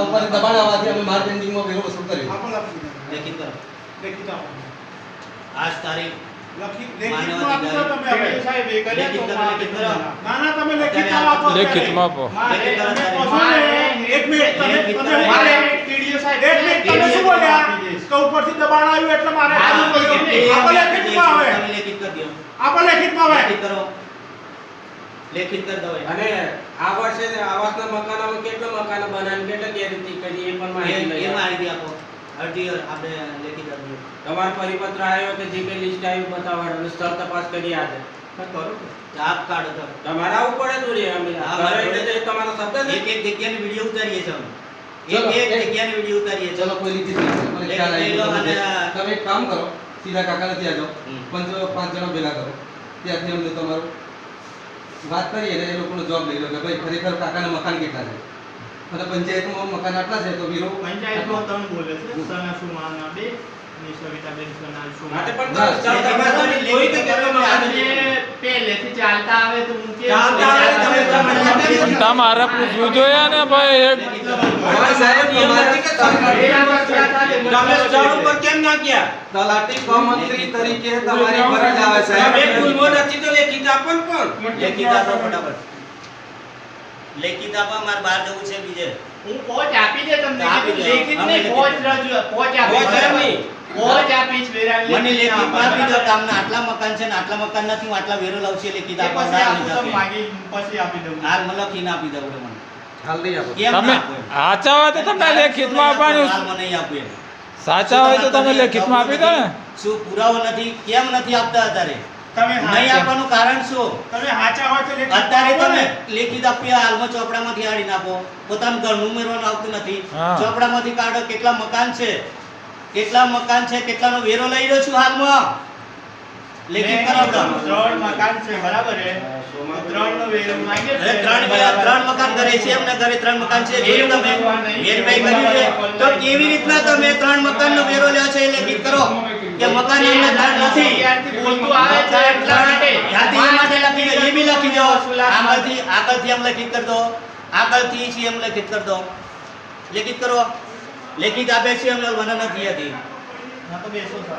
ઉપરથી દબાણ આવવાથી અમે માર પેન્ડિંગમાં વેરો વસૂલ કર્યો. આપો. લખી દો. લેખિત કરો આજ તારીખ હા, આવું કર્યું. એ- એ- આપો એ- લેખિતમાં હવે. તમે લેખિત કરી દો અને આ વર્ષે આવાસના મકાનોમાં કેટલા મકાનો બનાવીને કેટલા ગેરરીતિ કરી એ પણ માહિતી એ-. માહિતી આપો. અરજી આપણે લેખિત અરજી તમારો પરિપત્ર આવ્યો કે જે કઈ લિસ્ટ આવ્યું બતાવવાનું સ્થળ તપાસ કરી આજે આપ કાઢો તો તમારે અમે. શબ્દ એક એક જગ્યાની વીડિયો ઉતારીએ છીએ અમે. એક એક જગ્યાની વીડિયો ઉતારીએ ચલો કોઈ લીધી મને ખ્યાલ આવી લઈ લો ગયો. અને- તમે એક કામ કરો. સીધા કાકા ત્યાં જાઓ. હમ. પંચ પાંચ જણા ભેગા કરો. ત્યાંથી અમને તમારું વાત કરીએ ને એ લોકોનો જવાબ લઈ લો કે ભાઈ ખરેખર કાકાના મકાન કેટલા છે? અને પંચાયતમાં મકાન આટલા છે તો વીરો પંચાયતમાં ત્રણ બોલે છે. સના સુમાના બે અને સવિતાબેન સના સુમા માટે પણ ના, સ્થળ તપાસ કરી જોઈ કે કેટલા મકાન છે. પહેલેથી ચાલતા આવે તો હું કેમ ચાલતા આવે તમે તમે તમારે પૂછવું જોઈએ ને ભાઈ એક સાહેબ નિયમ કે એ આ વસ્તુ આ થાય, તમે સ્થળ ઉપર કેમ ના ગયા? તલાટી કમંત્રી તરીકે તમારી ફરજ આવે તમે ભૂલવો નથી તો આપો ને પણ લેખિત આપો ફટાફટ. લેખિત આપો માર બહાર જવું છે બીજે. હું પોચ આપી દે તમને આપી. લેખિત નહીં પોચ રજુ પોચ આપી પોચ નહીં. પોચ આપીશ વેરા મને લેખિત. આપી. દો કે આટલા મકાન છે ને આટલા મકાન નથી હું આટલા વેરો લાવ છે લેખિત આપો પછી આપું માગી પછી આપી દઉં. આપી દઉં મને હાલ નહીં આપો. તમે ના આપો એમ? સાચા હોય તો તમને લેખિતમાં આપવાનું. હાલ મને નહીં આપવું સાચા હોય તો તમે લેખિતમાં આપી દો ને. શું પુરાવો નથી? કેમ નથી આપતા અત્યારે? તમે નહીં આપવાનું કારણ શું? તમે હાચા હોય તો અત્યારે તમે લેખિત આપી હાલમાં ચોપડામાંથી હાડી નાખો. પોતાનું ઘરનું ઉમેરવાનું આવતું નથી. ચોપડામાંથી કાઢો કેટલા મકાન છે? કેટલા મકાન છે? કેટલાનો વેરો લઈ રહ્યો છું હાલમાં? લેખિત કરાવડો ત્રણ મકાન છે બરાબર ત્રણ નો વેરો ત્રણ ત્રણ મકાન ઘરે છે એમના ઘરે ત્રણ મકાન છે. જોયું તમે વેરીફાઈ કર્યું છે તો કેવી રીતના તમે ત્રણ મકાનનો વેરો કે મકાન એટલે ધન નથી. બોલતું આવે છે એટલા માટે. યાદી માટે લખી દો એ બી લખી દો. આગળથી આગળથી એમ લખિત કર દો. આગળથી છે એમ લખિત કર દો. લેખિત કરો. લેખિત આપે છે એમ વનના નથી હતી. ના તો બેસો કરો